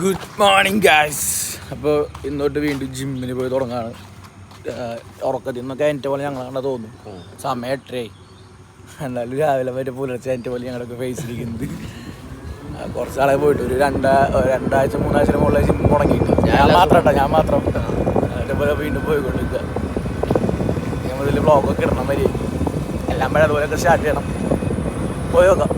Good morning guys അപ്പോൾ ഇന്നോട്ട് വീണ്ടും ജിമ്മിന് പോയി തുടങ്ങാണ്. ഉറക്കത്തിൽ നിന്നൊക്കെ എന്റെ പോലെ ഞങ്ങളാണ് തോന്നും സമയം എട്ടരയായി. എന്നാലും രാവിലെ വരെ പുലർച്ചെ എന്റെ പോലെ ഞങ്ങളൊക്കെ ഫേസിലിരിക്കുന്നത് ചെയ്യുന്നത് കുറച്ച് ആളെ പോയിട്ട് ഒരു രണ്ടാ രണ്ടാഴ്ച മൂന്നാഴ്ച മുകളിൽ ജിം മുടങ്ങിയിട്ട് ഞാൻ മാത്രം കേട്ടോ ഞാൻ മാത്രം. അതിന്റെ പോലെ വീണ്ടും പോയിക്കൊണ്ടിരിക്കുക. ഞാൻ മുതൽ ബ്ലോഗൊക്കെ ഇടണം മതി എല്ലാം പഴയ അതുപോലെയൊക്കെ സ്റ്റാർട്ട് ചെയ്യണം. പോയി നോക്കാം.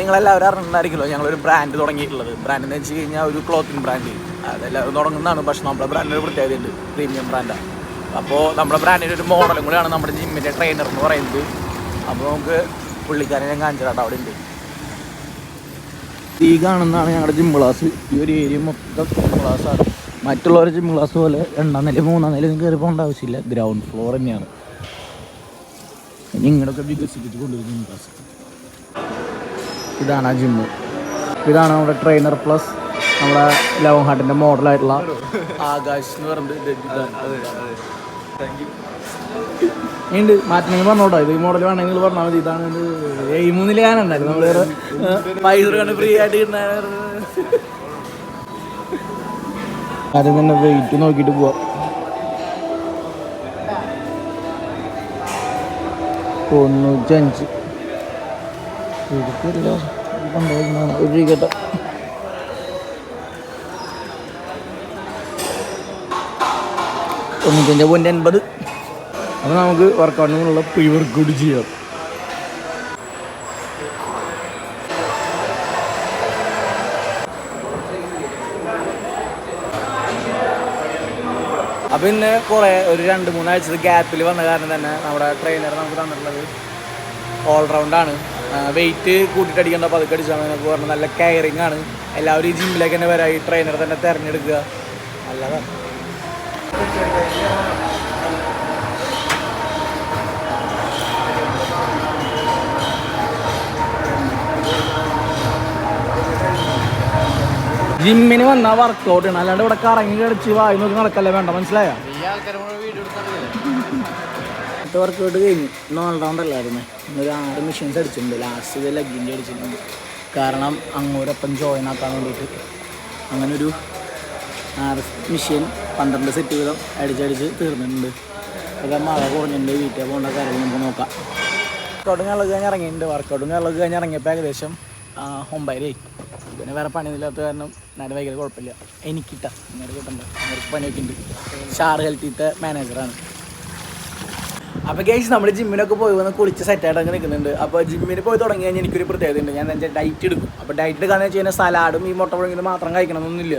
നിങ്ങളെല്ലാവരും അറിഞ്ഞിട്ടുണ്ടായിരിക്കുമല്ലോ ഞങ്ങളൊരു ബ്രാൻഡ് തുടങ്ങിയിട്ടുള്ളത്. ബ്രാൻഡ് എന്ന് വെച്ച് കഴിഞ്ഞാൽ ഒരു ക്ലോത്തിങ് ബ്രാൻഡ് അതെല്ലാവരും തുടങ്ങുന്നതാണ് പക്ഷെ നമ്മുടെ ബ്രാൻഡിന് പ്രത്യേകതയുണ്ട്. പ്രീമിയം ബ്രാൻഡാണ് അപ്പോൾ നമ്മുടെ ബ്രാൻഡിന്റെ ഒരു മോഡലും കൂടിയാണ് നമ്മുടെ ജിമ്മിന്റെ ട്രെയിനർ എന്ന് പറയുന്നത്. അപ്പോൾ നമുക്ക് പുള്ളിക്കാരനെ ഞാൻ കാണിച്ചു അവിടെ ഉണ്ട് ഈ കാണുന്നതാണ് ഞങ്ങളുടെ ജിം ക്ലാസ് ഈ ഒരു ഏരിയ മൊത്തം ജിം ക്ലാസ്സാണ് മറ്റുള്ളവരുടെ ജിം ക്ലാസ് പോലെ രണ്ടാം നില മൂന്നാം നില നിങ്ങൾക്ക് കയറി പോകേണ്ട ആവശ്യമില്ല. ഗ്രൗണ്ട് ഫ്ലോർ തന്നെയാണ്. ഇനി ഇങ്ങോട്ടൊക്കെ വികസിപ്പിച്ച് കൊണ്ടുവരും ജിം ക്ലാസ് ഇതാണ് ആ ജിമ്മ് ഇതാണ് നമ്മുടെ ട്രെയിനർ പ്ലസ് നമ്മുടെ ലവൻ ഹാർട്ടിന്റെ മോഡലായിട്ടുള്ള ആകാശ് എന്ന് പറഞ്ഞിട്ട് ഉണ്ട് മാറ്റണമെങ്കിൽ പറഞ്ഞോട്ടോ. ഇത് ഈ മോഡൽ വേണമെങ്കിൽ പറഞ്ഞാൽ മതി. ഇതാണ് ഈ മൂന്നിൽ ഞാനുണ്ടായിരുന്നു നമ്മൾ ഫ്രീ ആയിട്ട് ആദ്യം തന്നെ വെയിറ്റ് നോക്കിയിട്ട് പോവാം. തൊണ്ണൂറ്റഞ്ച് ഒരു ഇരിക്കട്ടെ. തൊണ്ണൂറ്റഞ്ച് പോയിന്റ് എൺപത്. അപ്പോൾ നമുക്ക് വർക്കൗട്ടിനുള്ള പ്രീ വർക്കൗട്ട് ചെയ്യാം. അപ്പം ഇന്ന് കുറേ ഒരു രണ്ട് മൂന്നാഴ്ചത്തെ ഗ്യാപ്പിൽ വന്ന കാരണം തന്നെ നമ്മുടെ ട്രെയിനർ നമുക്ക് തന്നിട്ടുള്ളത് ഓൾറൗണ്ടാണ് വെയിറ്റ് കൂട്ടിയിട്ട് അടിക്കേണ്ട പതുക്കെ അടിച്ചാൽ മതി എന്നൊക്കെ പറഞ്ഞാൽ നല്ല കെയറിങ് ആണ്. എല്ലാവരും ഈ ജിമ്മിലേക്ക് തന്നെ വരാം. ഈ ട്രെയിനർ തന്നെ തിരഞ്ഞെടുക്കുക. നല്ലതാണ്. ജിമ്മിന് വന്നാ വർക്കൗട്ട് ആണ് അല്ലാണ്ട് ഇവിടെ കറങ്ങി കടിച്ച് വായി നോക്കി നടക്കല്ലേ വേണ്ട. മനസ്സിലായോ? അടുത്ത വർക്കൗട്ട് കഴിഞ്ഞു. ഇന്ന് ഓൾറൗണ്ട് അല്ലായിരുന്നു. ഇന്നൊരു ആറ് മെഷീൻസ് അടിച്ചിട്ടുണ്ട്. ലാസ്റ്റ് ലെഗിന്റെ അടിച്ചിട്ടുണ്ട്. കാരണം അങ്ങോരൊപ്പം ജോയിൻ ആക്കാൻ വേണ്ടിയിട്ട് അങ്ങനെ ഒരു ആറ് മെഷീൻ പന്ത്രണ്ട് സെറ്റ് വീതം അടിച്ചടിച്ച് തീർന്നിട്ടുണ്ട്. അതൊക്കെ മഴ കുറഞ്ഞിട്ടുണ്ട്. വീട്ടിൽ പോകേണ്ട കാര്യം നമുക്ക് നോക്കാം. വർക്കൗട്ടും കള്ളക്ക് കഴിഞ്ഞ് ഇറങ്ങിയിട്ടുണ്ട്. വർക്കൗട്ടും കള്ളക്ക് കഴിഞ്ഞ് ഇറങ്ങിയപ്പോൾ ഏകദേശം ഒമ്പതരയായി. പിന്നെ വേറെ പണിയില്ലാത്ത കാരണം നേരെ ഭയങ്കര കുഴപ്പമില്ല. എനിക്കിട്ടാ. നേരെ കിട്ടണ്ട. നേരെ പണിയൊക്കെ ഉണ്ട്. ഷാർ ഹെൽത്തിത്തെ മാനേജറാണ് അപ്പോൾ ഗൈസ് നമ്മൾ ജിമ്മിനൊക്കെ പോയി വന്ന് കുളിച്ച് സെറ്റായിട്ട് അങ്ങനെ നിൽക്കുന്നുണ്ട് അപ്പോൾ ജിമ്മിന് പോയി തുടങ്ങി കഴിഞ്ഞാൽ എനിക്കൊരു പ്രത്യേകത ഉണ്ട് ഞാൻ എന്റെ ഡയറ്റ് എടുക്കും. അപ്പോൾ ഡയറ്റ് എടുക്കാന്ന് വെച്ച് കഴിഞ്ഞാൽ സലാഡും ഈ മുട്ട പുഴങ്ങിയത് മാത്രം കഴിക്കണമെന്നൊന്നുമില്ല.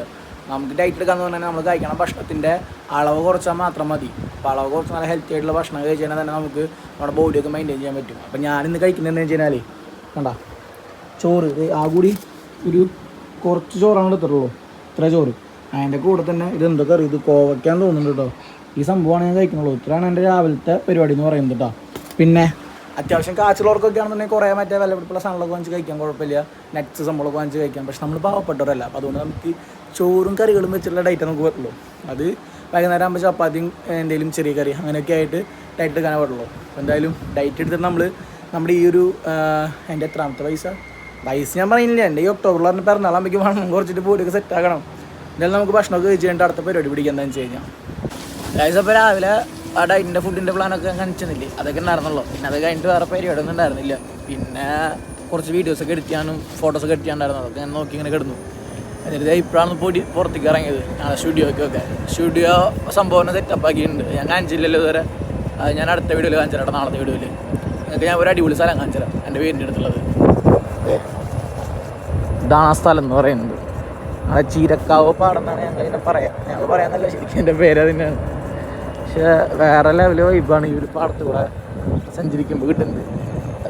നമുക്ക് ഡയറ്റ് എടുക്കാന്ന് പറഞ്ഞാൽ നമ്മൾ കഴിക്കണം. ഭക്ഷണത്തിന്റെ അളവ് കുറച്ചാൽ മാത്രം മതി. അപ്പോൾ അളവ് കുറച്ച് നല്ല ഹെൽത്തി ആയിട്ടുള്ള ഭക്ഷണം കഴിച്ച് കഴിഞ്ഞാൽ തന്നെ നമുക്ക് നമ്മുടെ ബോഡിയൊക്കെ മെയിന്റെയിൻ ചെയ്യാൻ പറ്റും. അപ്പോൾ ഇന്ന് കഴിക്കുന്നതെന്ന് വെച്ച് കഴിഞ്ഞാൽ കണ്ട? ചോറ്. ആ കൂടി ഒരു കുറച്ച് ചോറാണ് എടുത്തിട്ടുള്ളൂ. ഇത്ര ചോറ്. അതിന്റെ കൂടെ തന്നെ ഇത് എന്തൊക്കെ അറിയും? ഇത് കോവയ്ക്കാൻ തോന്നുന്നുണ്ട് കേട്ടോ. ഈ സംഭവമാണ് ഞാൻ കഴിക്കുന്നുള്ളൂ. ഇത്രയാണ് എന്റെ രാവിലത്തെ പരിപാടി എന്ന് പറയുന്നത് കേട്ടോ പിന്നെ അത്യാവശ്യം കാച്ചിലോർക്കൊക്കെ ആണെന്നുണ്ടെങ്കിൽ കുറേ മറ്റേ വിലപിടിപ്പുള്ള സാധനങ്ങളൊക്കെ വാങ്ങിച്ച് കഴിക്കാൻ കുഴപ്പമില്ല. നട്ട്സ് സംഭവമൊക്കെ വാങ്ങിച്ച് കഴിക്കാം. പക്ഷെ നമ്മൾ പാവപ്പെട്ടവരല്ല. അപ്പോൾ അതുകൊണ്ട് നമുക്ക് ചോറും കറികളും വെച്ചിട്ടുള്ള ഡയറ്റ് നമുക്ക് പറ്റുള്ളൂ. അത് വൈകുന്നേരം ആകുമ്പോൾ ചപ്പാത്തിയും എന്തെങ്കിലും ചെറിയ കറി അങ്ങനെയൊക്കെ ആയിട്ട് ഡയറ്റ് എടുക്കാനേ പറ്റുള്ളൂ. എന്തായാലും ഡയറ്റ് എടുത്തിട്ട് നമ്മൾ നമ്മുടെ ഈ ഒരു എന്റെ എത്രാമത്തെ പൈസ പൈസ ഞാൻ പറയുന്നില്ല. എന്റെ ഈ ഒക്ടോബറിൽ പറഞ്ഞ പിറന്നാളാകുമ്പോഴേക്കും വേണം. കുറച്ചിട്ട് പോയിട്ടൊക്കെ സെറ്റ് ആക്കണം. എന്തായാലും നമുക്ക് ഭക്ഷണമൊക്കെ കഴിച്ച് കഴിഞ്ഞിട്ട് അടുത്ത പരിപാടി പിടിക്കാൻ എന്താണെന്ന് വെച്ച് കഴിഞ്ഞാൽ. അപ്പോൾ രാവിലെ ആ ഡയറ്റിന്റെ ഫുഡിന്റെ പ്ലാനൊക്കെ കാണിച്ചെന്നില്ലേ? അതൊക്കെ ഉണ്ടായിരുന്നല്ലോ പിന്നെ അത് കഴിഞ്ഞിട്ട് വേറെ പരിപാടി ഒന്നും ഉണ്ടായിരുന്നില്ല. പിന്നെ കുറച്ച് വീഡിയോസൊക്കെ എഡിറ്റ് ചെയ്യാനും ഫോട്ടോസൊക്കെ എഡിറ്റ് ചെയ്യാണ്ടായിരുന്നു അതൊക്കെ ഞാൻ നോക്കി ഇങ്ങനെ കിടന്നു. എന്നിട്ട് ഇപ്പോഴാണ് പൊടി പുറത്തേക്ക് ഇറങ്ങിയത്. ഞങ്ങളുടെ സ്റ്റുഡിയോക്കൊക്കെ സ്റ്റുഡിയോ സംഭവം സെറ്റപ്പ് ആക്കിയിട്ടുണ്ട്. ഞാൻ കാണിച്ചില്ലല്ലോ ഇതുവരെ. അത് ഞാൻ അടുത്ത വീഡിയോയിൽ കാണിച്ചു തരാം നാളത്തെ വീഡിയോയിൽ നിങ്ങൾക്ക് ഞാൻ ഒരു അടിപൊളി സ്ഥലം കാണിച്ചു തരാം എന്റെ വീടിന്റെ അടുത്തുള്ളത്. ഇതാണ് ആ സ്ഥലം എന്ന് പറയുന്നത്. ആ ചീരക്കാവ് പാടെന്നാണ് ഞങ്ങൾ ഇതിനെ പറയാം. ഞങ്ങൾ പറയാമെന്നല്ല ശരിക്കും എന്റെ പേര് അതിനാണ്. പക്ഷേ വേറെ ലെവൽ വൈബാണ് ഈ ഒരു പാടത്ത് കൂടെ സഞ്ചരിക്കുമ്പോൾ കിട്ടുന്നത്.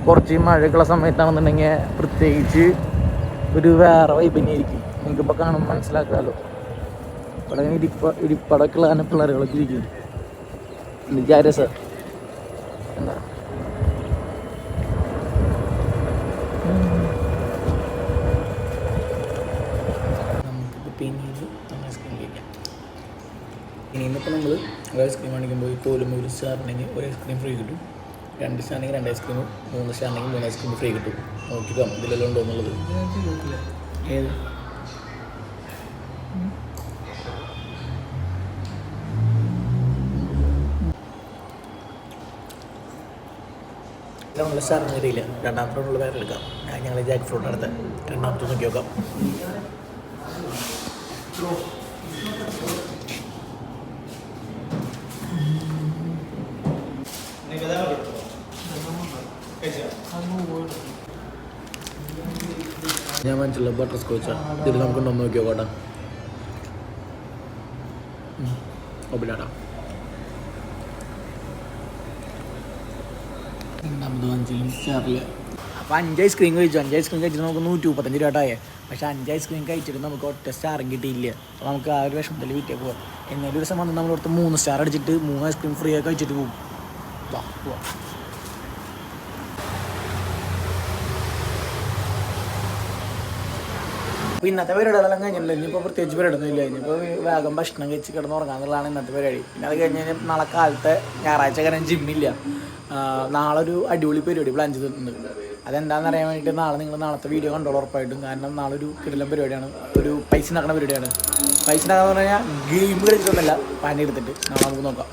കുറച്ച് മഴയൊക്കെയുള്ള സമയത്താണെന്നുണ്ടെങ്കിൽ പ്രത്യേകിച്ച് ഒരു വേറെ വൈബ് തന്നെയായിരിക്കും നിങ്ങൾക്കിപ്പോൾ കാണുമ്പോൾ മനസ്സിലാക്കാമല്ലോ ഇവിടെ ഇരിപ്പ ഇടിപ്പ ഇടിപ്പടക്കുള്ള തന്നെ പിള്ളേരുകളൊക്കെ ഇരിക്കും. സർ എന്താ? കഴിക്കാം ഇനി ഇന്നിപ്പോൾ നമ്മൾ ഒരു ഐസ്ക്രീം വാങ്ങിക്കുമ്പോൾ ഇപ്പോൾ ഒരു ഒരു സ്റ്റാറിനെങ്കിൽ ഒരു ഐസ്ക്രീം ഫ്രീ കിട്ടും. രണ്ട് സ്റ്റാറിനെങ്കിൽ രണ്ട് ഐസ്ക്രീം മൂന്ന് സ്റ്റാറിനെങ്കിൽ മൂന്ന് ഐസ്ക്രീം ഫ്രീ കിട്ടും. നോക്കിക്കാം ഇതിലെല്ലാം ഉണ്ടോ എന്നുള്ളത്. ഏത്? നമ്മൾ ശർമ്മരിയില്ല രണ്ടാമത്തെ റൗണ്ടിൽ വേറെ എടുക്കാം. ഞങ്ങൾ ജാക്ക് ഫ്രൂട്ട് അടുത്ത് രണ്ടാമത്തെ നോക്കി നോക്കാം. ഞാൻ മനസ്സിലുള്ള ബട്ടർ സ്കോച്ചാണ് ഇതിൽ നമുക്ക് ഒന്ന് നോക്കിയോ കോട്ടെ ഒപ്പിലാടാ രണ്ടാമത് അഞ്ചിലും സ്റ്റാറിൽ അപ്പോൾ അഞ്ച് ഐസ്ക്രീം കഴിച്ചു. അഞ്ച് ഐസ്ക്രീം കഴിച്ചിട്ട് നമുക്ക് നൂറ്റി മുപ്പത്തഞ്ച് രൂപ ആയേ പക്ഷേ അഞ്ച് ഐസ്ക്രീം കഴിച്ചിട്ട് നമുക്ക് ഒറ്റ സ്റ്റാർ കിട്ടിയില്ല. അപ്പോൾ നമുക്ക് ആ ഒരു വിഷമത്തിൽ വീട്ടിൽ പോകാം എന്നാലും ഒരു ദിവസം വന്ന് നമ്മൾ അടുത്ത് മൂന്ന് സ്റ്റാർ അടിച്ചിട്ട് മൂന്ന് ഐസ്ക്രീം ഫ്രീ ആയി കഴിച്ചിട്ട് പോകും വാ പോവാം. അപ്പോൾ ഇന്നത്തെ പരിപാടികളെല്ലാം കഴിഞ്ഞിട്ടില്ല. ഇനിയിപ്പോൾ പ്രത്യേകിച്ച് പരിപാടിയൊന്നും ഇല്ല ഇനിയിപ്പോൾ വേഗം ഭക്ഷണം കഴിച്ച് കിടന്ന് ഉറങ്ങാന്നുള്ളതാണ് ഇന്നത്തെ പരിപാടി. പിന്നെ അത് കഴിഞ്ഞ് കഴിഞ്ഞാൽ നാളെ കാലത്തെ ഞായറാഴ്ച കാരണം ജിമ്മില്ല നാളെ ഒരു അടിപൊളി പരിപാടി പ്ലാൻ ചെയ്തിട്ടുണ്ട്. അതെന്താണെന്ന് അറിയാൻ വേണ്ടിയിട്ട് നാളെ നിങ്ങൾ നാളത്തെ വീഡിയോ കണ്ടോളൂ ഉറപ്പായിട്ടും. കാരണം നാളെ ഒരു കിടലം പരിപാടിയാണ്. ഒരു പൈസ ഉണ്ടാക്കുന്ന പരിപാടിയാണ്. പൈസ ഉണ്ടാക്കാന്ന് പറഞ്ഞു കഴിഞ്ഞാൽ ഗെയിം കളിച്ചിട്ടൊന്നുമല്ല പണി എടുത്തിട്ട് നാളെ നമുക്ക് നോക്കാം.